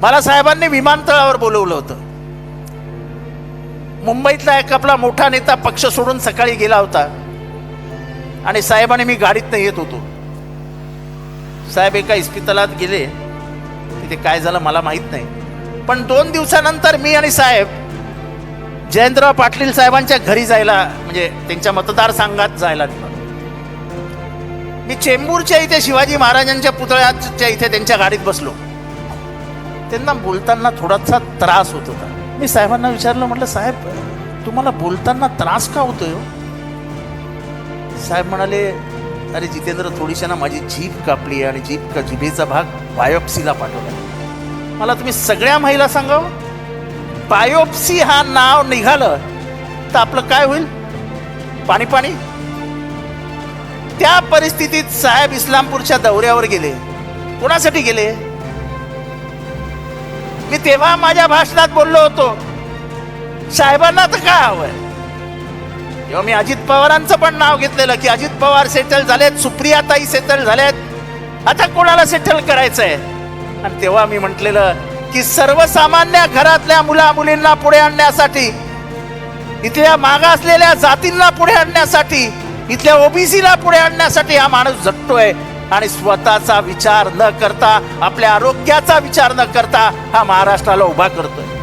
मला साहेबांनी विमानतळावर बोलवलं होतं. मुंबईतला एक आपला मोठा नेता पक्ष सोडून सकाळी गेला होता. आणि साहेबांनी मी गाडीत येत होतो. साहेब एका इस्पितळात गेले. तिथे काय झालं मला माहीत नाही. पण दोन दिवसानंतर मी आणि साहेब जयंतराव पाटील साहेबांच्या घरी जायला म्हणजे त्यांच्या मतदारसंघात जायला मी चेंबूरच्या इथे शिवाजी महाराजांच्या पुतळ्याच्या इथे त्यांच्या गाडीत बसलो. त्यांना बोलताना थोडासा त्रास होत होता. मी साहेबांना विचारलं म्हटलं साहेब तुम्हाला बोलताना त्रास का होतोय हो? साहेब म्हणाले अरे जितेंद्र थोडीशा ना माझी जीभ कापली आणि जीभ का जिभेचा भाग बायोप्सीला पाठवला मला तुम्ही सगळ्या महिला सांगावं. बायोप्सी हा नाव निघालं तर आपलं काय होईल? पाणी पाणी? त्या परिस्थितीत साहेब इस्लामपूरच्या दौऱ्यावर गेले. कोणासाठी गेले? मी तेव्हा माझ्या भाषणात बोललो होतो. साहेबांना तर काय हवंय? तेव्हा मी अजित पवारांचं पण नाव घेतलेलं की अजित पवार सेटल झालेत सुप्रियाताई सेटल झाल्यात आता कोणाला सेटल करायचंय? आणि तेव्हा मी म्हटलेलं की सर्वसामान्य घरातल्या मुला मुलींना पुढे आणण्यासाठी इथल्या मागासलेल्या जातींना पुढे आणण्यासाठी इथल्या ओबीसीला पुढे आणण्यासाठी हा माणूस झटतोय आणि स्वतःचा विचार न करता आपल्या आरोग्याचा विचार न करता हा महाराष्ट्राला उभा करतोय.